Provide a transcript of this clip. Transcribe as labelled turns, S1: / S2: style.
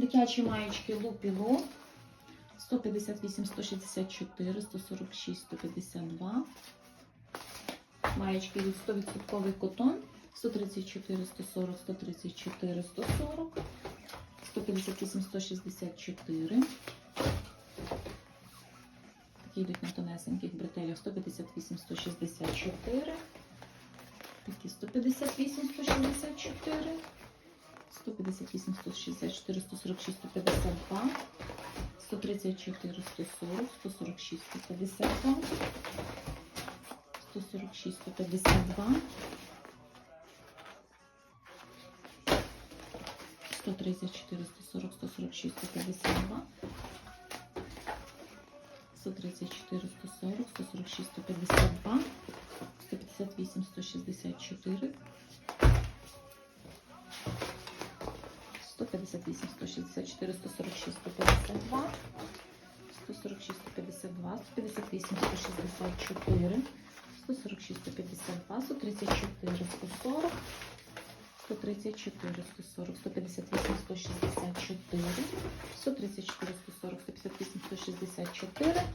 S1: Дитячі маєчки Лупіло 158, 164, 146, 152. Маєчки від 100% котон 134, 140, 134, 140, 158, 164. Такі йдуть на тонесеньких бретелях 158, 164. Такі 158, 164. 158, 164, 146, 152, 134, 140, 146, 152, 146, 152, 134, 140, 146, 152, 134, 140, 146, 152, 158, 164, 158, 164, 146, 152, 146, 152, 158, 164, 146, 152, 134, 140, 134, 140, 158, 164, 134, 140, 158, 164,